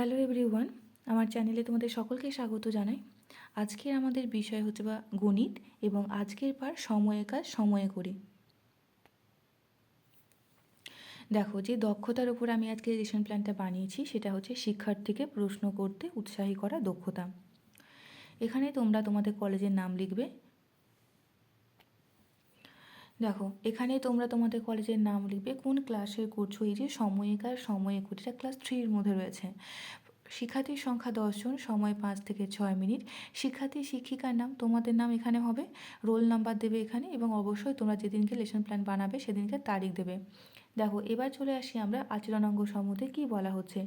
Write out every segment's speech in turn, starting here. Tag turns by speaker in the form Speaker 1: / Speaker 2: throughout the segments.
Speaker 1: Hello everyone আমার চ্যানেলে তোমাদের সকলকে স্বাগত জানাই। আজকের আমাদের বিষয় হচ্ছে বা গণিত এবং আজকের পার সময়ে কাজ সময়ে করি। দেখো, যে দক্ষতার উপর আমি আজকে লেসন প্ল্যানটা বানিয়েছি, সেটা হচ্ছে শিক্ষার্থীকে প্রশ্ন করতে উৎসাহী করা দক্ষতা। এখানে তোমরা তোমাদের কলেজের নাম লিখবে দেখো, এখানে তোমরা তোমাদের কলেজের নাম লিখবে কোন ক্লাসে করছ এই যে সময়কার সময়ে এটা ক্লাস থ্রির মধ্যে রয়েছে। শিক্ষার্থীর সংখ্যা দশজন সময় পাঁচ থেকে ছয় মিনিট। শিক্ষার্থী, শিক্ষিকার নাম, তোমাদের নাম এখানে হবে। রোল নাম্বার দেবে এখানে এবং অবশ্যই তোমরা যেদিনকে লেসন প্ল্যান বানাবে সেদিনকে তারিখ দেবে। দেখো, এবার চলে আসি আমরা আচরণাঙ্গ সম্বন্ধে কী বলা হচ্ছে।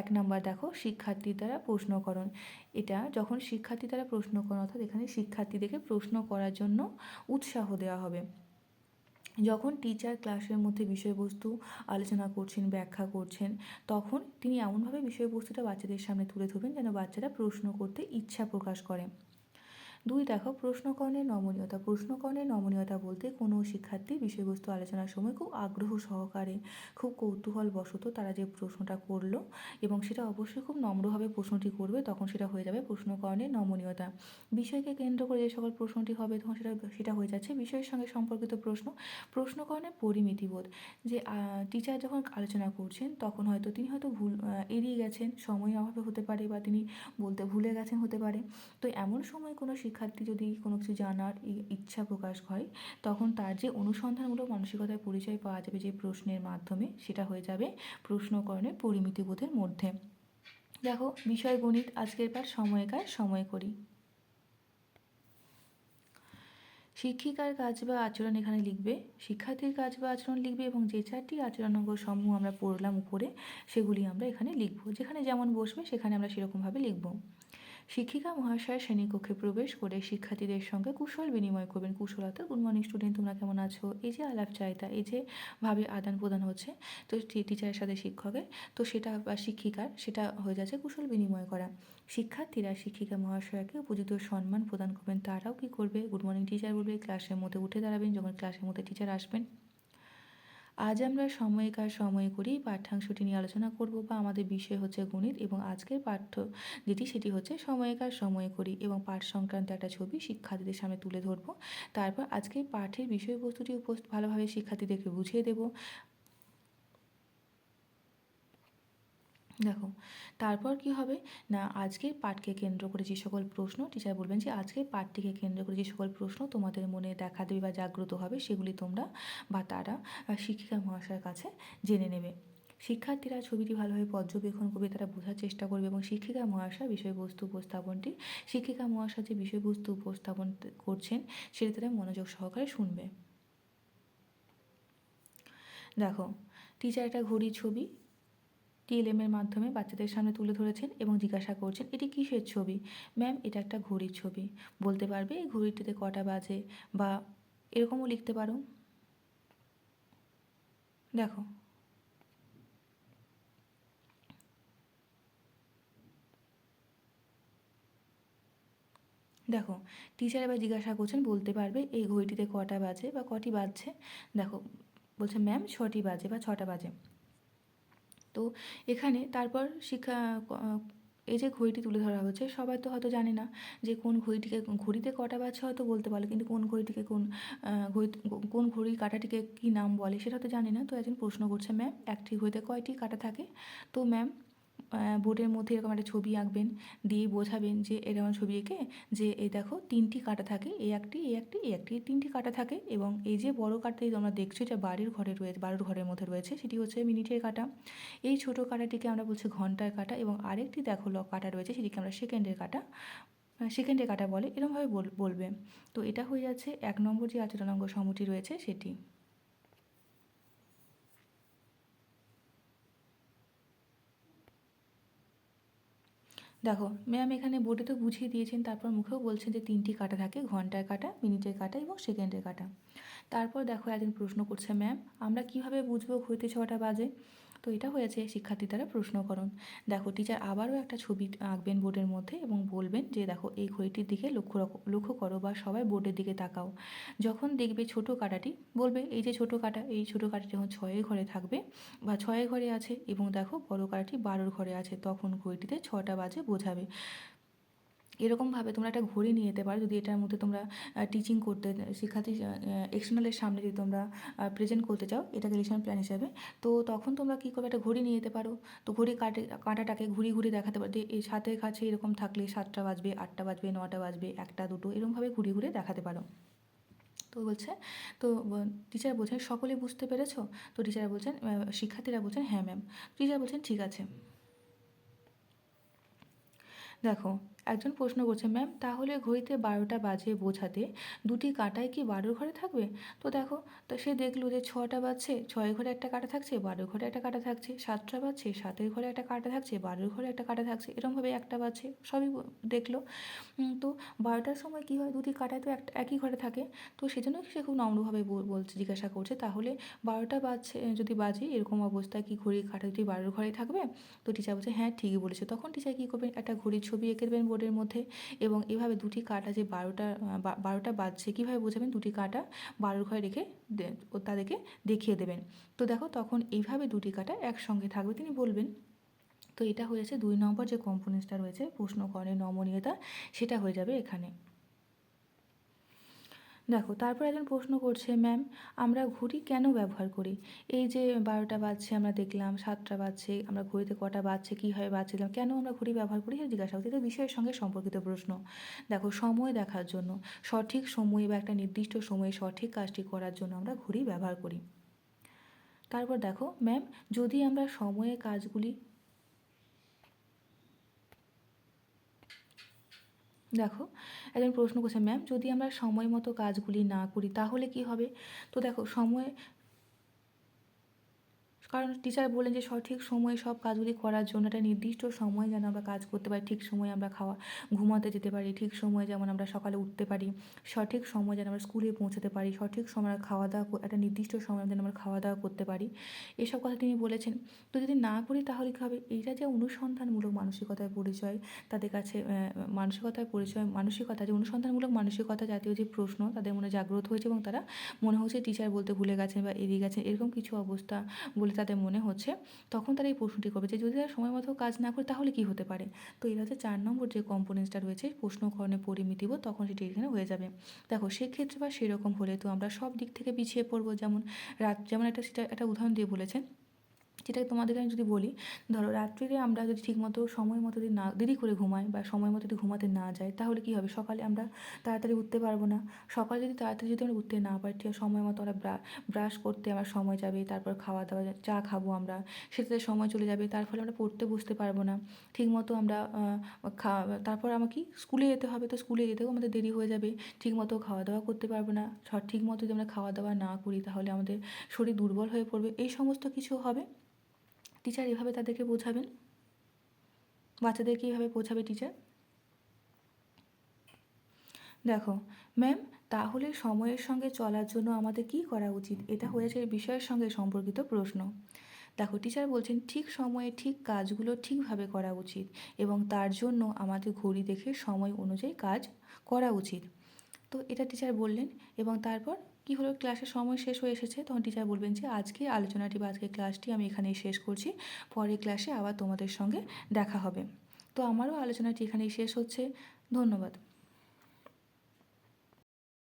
Speaker 1: এক নাম্বার দেখো, শিক্ষার্থীর দ্বারা প্রশ্নকরণ। এটা যখন শিক্ষার্থী দ্বারা প্রশ্নকরণ, অর্থাৎ এখানে শিক্ষার্থীদেরকে প্রশ্ন করার জন্য উৎসাহ দেওয়া হবে। যখন টিচার ক্লাসের মধ্যে বিষয়বস্তু আলোচনা করছেন, ব্যাখ্যা করছেন, তখন তিনি এমনভাবে বিষয়বস্তুটা বাচ্চাদের সামনে তুলে ধরবেন যেন বাচ্চারা প্রশ্ন করতে ইচ্ছা প্রকাশ করে। দুই দেখো প্রশ্নকরণের নমনীয়তা। প্রশ্নকরণের নমনীয়তা বলতে কোনো শিক্ষার্থী বিষয়বস্তু আলোচনার সময় খুব আগ্রহ সহকারে, খুব কৌতূহল বশত তারা যে প্রশ্নটা করল এবং সেটা অবশ্যই খুব নম্রভাবে প্রশ্নটি করবে, তখন সেটা হয়ে যাবে প্রশ্নকরণের নমনীয়তা। বিষয়কে কেন্দ্র করে যে সকল প্রশ্নটি হবে, তখন সেটা সেটা হয়ে যাচ্ছে বিষয়ের সঙ্গে সম্পর্কিত প্রশ্ন। প্রশ্নকরণের পরিমিতিবোধ, যে টিচার যখন আলোচনা করছেন, তখন হয়তো তিনি হয়তো ভুল এড়িয়ে গেছেন, সময় অভাবে হতে পারে বা তিনি বলতে ভুলে গেছেন হতে পারে। তো এমন সময় কোনো শিক্ষার্থী যদি কোনো কিছু জানার ইচ্ছা প্রকাশ হয়, তখন তার যে অনুসন্ধানমূলক মানসিকতার পরিচয় পাওয়া যাবে যে প্রশ্নের মাধ্যমে, সেটা হয়ে যাবে প্রশ্নকরণের পরিমিতিবোধের মধ্যে। দেখো, বিষয় গণিত আজকের পার সময়কার সময় করি। শিক্ষিকার কাজ বা আচরণ এখানে লিখবে। শিক্ষার্থীর কাজ বা আচরণ লিখবে এবং যে চারটি আচরণাঙ্গ সমূহ আমরা পড়লাম উপরে, সেগুলি আমরা এখানে লিখব। যেখানে যেমন বসবে, সেখানে আমরা সেরকমভাবে লিখব। শিক্ষিকা মহাশয় শ্রেণীকক্ষে প্রবেশ করে শিক্ষার্থীদের সঙ্গে কুশল বিনিময় করবেন। কুশলতা গুড মর্নিং স্টুডেন্ট তোমরা কেমন আছো? এই যে আলাপ চাহিদা এই যে ভাবে আদান প্রদান হচ্ছে, তো টিচারের সাথে শিক্ষকের, তো সেটা বা শিক্ষিকার, সেটা হয়ে যাচ্ছে কুশল বিনিময় করা। শিক্ষার্থীরা শিক্ষিকা মহাশয়কে উপযুক্ত সম্মান প্রদান করবেন। তারাও কী করবে? গুড মর্নিং টিচার বলবে ক্লাসের মধ্যে উঠে দাঁড়াবেন। যখন ক্লাসের মধ্যে টিচার আসবেন আজ আমরা সময়কার সময় করেই পাঠ্যাংশটি নিয়ে আলোচনা করব বা আমাদের বিষয় হচ্ছে গণিত এবং আজকের পাঠ্য যেটি সেটি হচ্ছে সময়কার সময় করি এবং পাঠ সংক্রান্ত একটা ছবি শিক্ষার্থীদের সামনে তুলে ধরব। তারপর আজকের পাঠের বিষয়বস্তুটি উপস্থিত ভালোভাবে শিক্ষার্থীদেরকে বুঝিয়ে দেবো। দেখো, তারপর কি হবে? না আজকের পাঠকে কেন্দ্র করে যে সকল প্রশ্ন টিচার বলবেন যে আজকের পাঠটিকে কেন্দ্র করে যে সকল প্রশ্ন তোমাদের মনে দেখা দেবে বা জাগ্রত হবে, সেগুলি তোমরা বা তারা শিক্ষিকা মহাশয়ের কাছে জেনে নেবে। শিক্ষার্থীরা ছবিটি ভালোভাবে পর্যবেক্ষণ করবে, তারা বোঝার চেষ্টা করবে এবং শিক্ষিকা মহাশয় বিষয়বস্তু উপস্থাপনটি, শিক্ষিকা মহাশয় যে বিষয়বস্তু উপস্থাপন করছেন, সেটি তারা মনোযোগ সহকারে শুনবে। দেখো টিচার একটা ঘড়ির ছবি টিএলএমের মাধ্যমে বাচ্চাদের সামনে তুলে ধরেছেন এবং জিজ্ঞাসা করছেন, এটি কিসের ছবি? ম্যাম, এটা একটা ঘড়ির ছবি। বলতে পারবে এই ঘড়িটিতে কটা বাজে বা এরকমও লিখতে পারো? দেখো। দেখো, টিচার এবার জিজ্ঞাসা করছেন, বলতে পারবে এই ঘড়িটিতে কটা বাজে বা কটি বাজছে? দেখো, বলছে, ম্যাম, ছটি বাজে বা ছটা বাজে। তো এখানে তারপর শিক্ষা এই যে ঘড়িটি তুলে ধরা হচ্ছে সবাই তো হয়তো জানে না যে কোন ঘড়িটিকে, ঘড়িতে কটা বাজছে হয়তো বলতে পারল, কিন্তু কোন ঘড়িটিকে কোন ঘড়ি, কোন ঘড়ির কাটাটিকে কী নাম বলে সেটা তো জানে না। তো একজন প্রশ্ন করছে, ম্যাম, একটি ঘড়িতে কয়টি কাটা থাকে? তো ম্যাম বোর্ডের মধ্যে এরকম একটা ছবি আঁকবেন, দিয়ে বোঝাবেন যে এরকম ছবি এঁকে যে এই দেখো তিনটি কাটা থাকে, এই একটি এই একটি এই একটি তিনটি কাটা থাকে এবং এই যে বড় কাটাটি তোমরা দেখছ যে বাড়ির ঘরে রয়েছে বাড়ির ঘরের মধ্যে রয়েছে সেটি হচ্ছে মিনিটের কাটা। এই ছোট কাটাটিকে আমরা বলছি ঘণ্টার কাটা এবং আরেকটি দেখো ল, কাটা রয়েছে সেটিকে আমরা সেকেন্ডের কাটা সেকেন্ডের কাটা বলে এরকমভাবে বলবে। তো এটা হয়ে যাচ্ছে এক নম্বর যে আচরণাঙ্গ সমটি রয়েছে সেটি। দেখো ম্যাম এখানে বোর্ডে তো বুঝিয়ে দিয়েছেন, তারপর মুখেও বলছেন যে তিনটি কাটা থাকে ঘণ্টার কাটা, মিনিটের কাটা এবং সেকেন্ডের কাটা। তারপর দেখো একদিন প্রশ্ন করছে ম্যাম আমরা কীভাবে বুঝব ঘুরতে ছটা বাজে? তো এটা হয়েছে শিক্ষার্থী দ্বারা প্রশ্নকরণ দেখো টিচার আবারও একটা ছবি আঁকবেন বোর্ডের মধ্যে এবং বলবেন যে, দেখো, এই ঘড়িটির দিকে লক্ষ্য লক্ষ্য করো বা সবাই বোর্ডের দিকে তাকাও। যখন দেখবে ছোট কাটাটি, বলবে, এই যে ছোট কাটা, এই ছোট কাটাটি যখন ছয়ের ঘরে থাকবে বা ছয়ের ঘরে আছে এবং দেখো, বড় কাটাটি বারোর ঘরে আছে। তখন ঘড়িটিতে ছটা বাজে বোঝাবে। এরকমভাবে তোমরা একটা ঘড়ি নিয়ে যেতে পারো, যদি এটার মধ্যে তোমরা টিচিং করতে, শিক্ষার্থী এক্সটার্নালের সামনে যদি তোমরা প্রেজেন্ট করতে চাও, এটাকে লেসন প্ল্যান হিসাবে, তো তখন তোমরা কী করবে, একটা ঘড়ি নিয়ে যেতে পারো। তো ঘড়ি কাটে, কাঁটাটাকে ঘুরি ঘুরি দেখাতে পারো, যে এই সাতের কাছে এরকম থাকলে সাতটা বাজবে, আটটা বাজবে, নটা বাজবে, একটা, দুটো, এরকমভাবে ঘুরি ঘুরে দেখাতে পারো। তো বলছে, তো টিচার বলছেন, সকলে বুঝতে পেরেছ? তো টিচার বলছেন শিক্ষার্থীরা বলছেন হ্যাঁ ম্যাম টিচার বলছেন, ঠিক আছে। দেখো, একজন প্রশ্ন করছে, ম্যাম, তাহলে ঘড়িতে বারোটা বাজে বোঝাতে দুটি কাঁটায় কি বারোর ঘরে থাকবে? তো দেখো, তো সে দেখল যে ছটা বাজছে ছয় ঘরে একটা কাঁটা থাকছে বারো ঘরে একটা কাঁটা থাকছে, সাতটা বাজছে, সাতের ঘরে একটা কাঁটা থাকছে, বারোর ঘরে একটা কাঁটা থাকছে, এরমভাবে একটা বাজছে, সবই দেখল। তো বারোটার সময় কী হয়? দুটি কাটায় তো একটা, একই ঘরে থাকে। তো সেজন্য সে খুব নম্রভাবে বল- বলছে, জিজ্ঞাসা করছে, তাহলে বারোটা বাজছে যদি বাজে, এরকম অবস্থায় কি ঘড়ির কাটা দুটি বারোর ঘরেই থাকবে? তো টিচার বলছে হ্যাঁ ঠিকই বলেছে। তখন টিচার কী করবেন? একটা ঘড়ির ছবি এঁকে দেবেন বোর্ডের মধ্যে এবং এভাবে দুটি কাঁটা যে বারোটা বারোটা বাজছে, কীভাবে বোঝাবেন? দুটি কাঁটা বারোর ঘরে রেখে তাদেরকে দেখিয়ে দেবেন। তো দেখো, তখন এইভাবে দুটি কাঁটা একসঙ্গে থাকবে, তিনি বলবেন। তো এটা হয়েছে দুই নম্বর যে কম্পোনেন্সটা রয়েছে প্রশ্নকরণের নমনীয়তা, সেটা হয়ে যাবে এখানে। দেখো, তারপর একজন প্রশ্ন করছে, ম্যাম, আমরা ঘড়ি কেন ব্যবহার করি? এই যে বারোটা বাজছে, আমরা দেখলাম সাতটা বাজছে, আমরা ঘড়িতে কটা বাজছে, কীভাবে বাজছে কেন আমরা ঘড়ি ব্যবহার করি? সেটা জিজ্ঞাসা করছি এটা বিষয়ের সঙ্গে সম্পর্কিত প্রশ্ন। দেখো, সময় দেখার জন্য, সঠিক সময়ে বা একটা নির্দিষ্ট সময়ে সঠিক কাজটি করার জন্য আমরা ঘড়ি ব্যবহার করি। তারপর দেখো, ম্যাম, যদি আমরা সময়ে কাজগুলি দেখো, একজন প্রশ্ন করছে ম্যাম যদি আমরা সময় মতো কাজগুলি না করি, তাহলে কি হবে? তো দেখো, সময় কারণ টিচার বলেন যে সঠিক সময়ে সব কাজগুলি করার জন্য একটা নির্দিষ্ট সময় যেন আমরা কাজ করতে পারি, ঠিক সময়ে আমরা খাওয়া, ঘুমাতে যেতে পারি, ঠিক সময়ে যেমন আমরা সকালে উঠতে পারি, সঠিক সময় যেন আমরা স্কুলে পৌঁছাতে পারি, সঠিক সময় খাওয়া দাওয়া একটা নির্দিষ্ট সময় যেন আমরা খাওয়া দাওয়া করতে পারি। এসব কথা তিনি বলেছেন। তো যদি না করি তাহলে কী হবে? এইটা যে অনুসন্ধানমূলক মানসিকতার পরিচয়, তাদের কাছে মানসিকতার পরিচয়, মানসিকতা যে অনুসন্ধানমূলক মানসিকতা জাতীয় যে প্রশ্ন, তাদের মনে জাগ্রত হয়েছে এবং তারা মনে হচ্ছে টিচার বলতে ভুলে গেছেন বা এড়িয়ে গেছেন, এরকম কিছু অবস্থা বলে তাদের মনে হচ্ছে, তখন তারা এই প্রশ্নটি করবে যে যদি তারা সময় মতো কাজ না করে, তাহলে কি হতে পারে? তো এটা হচ্ছে চার নম্বর যে কম্পোনেন্সটা রয়েছে, প্রশ্নকরণে পরিমিতিব তখন সেটি এখানে হয়ে যাবে। দেখো, সেক্ষেত্রে বা সেরকম হলে তো আমরা সব দিক থেকে পিছিয়ে পড়ব। যেমন রাত, যেমন একটা সেটা, একটা উদাহরণ দিয়ে বলেছেন যেটা তোমাদেরকে আমি যদি বলি ধরো রাত্রিরে আমরা যদি ঠিকমতো সময় মতো যদি না দেরি করে ঘুমাই বা সময় মতো যদি ঘুমাতে না যাই তাহলে কী হবে? সকালে আমরা তাড়াতাড়ি উঠতে পারব না। সকালে যদি তাড়াতাড়ি যদি আমরা উঠতে না পারি ঠিক সময় মতো আমরা ব্রা ব্রাশ করতে আমার সময় যাবে তারপর খাওয়া দাওয়া চা খাব আমরা সেটাতে সময় চলে যাবে তার ফলে আমরা পড়তে বসতে পারব না। ঠিকমতো আমরা আহ, খা তারপর আমার কি? স্কুলে যেতে হবে তো স্কুলে যেতেও আমাদের দেরি হয়ে যাবে ঠিকমতো খাওয়া দাওয়া করতে পারব না। ঠিক মতো যদি আমরা খাওয়া দাওয়া না করি তাহলে আমাদের শরীর দুর্বল হয়ে পড়বে। এই সমস্ত কিছু হবে? টিচার এভাবে তাদেরকে বোঝাবেন? বাচ্চাদেরকে এইভাবে বোঝাবে টিচার দেখো ম্যাম তাহলে সময়ের সঙ্গে চলার জন্য আমাদের কি করা উচিত? এটা হয়েছে বিষয়ের সঙ্গে সম্পর্কিত প্রশ্ন। দেখো টিচার বলছেন, ঠিক সময়ে ঠিক কাজগুলো ঠিকভাবে করা উচিত এবং তার জন্য আমাদের ঘড়ি দেখে সময় অনুযায়ী কাজ করা উচিত। তো এটা টিচার বললেন এবং তারপর? কি হলো? ক্লাসের সময় শেষ হয়ে এসেছে। তখন টিচার বলবেন যে, আজকে আলোচনাটি বা আজকে ক্লাসটি আমি এখানেই শেষ করছি। পরের ক্লাসে আবার তোমাদের সঙ্গে দেখা হবে। তো আমারও আলোচনাটি এখানেই শেষ হচ্ছে। ধন্যবাদ।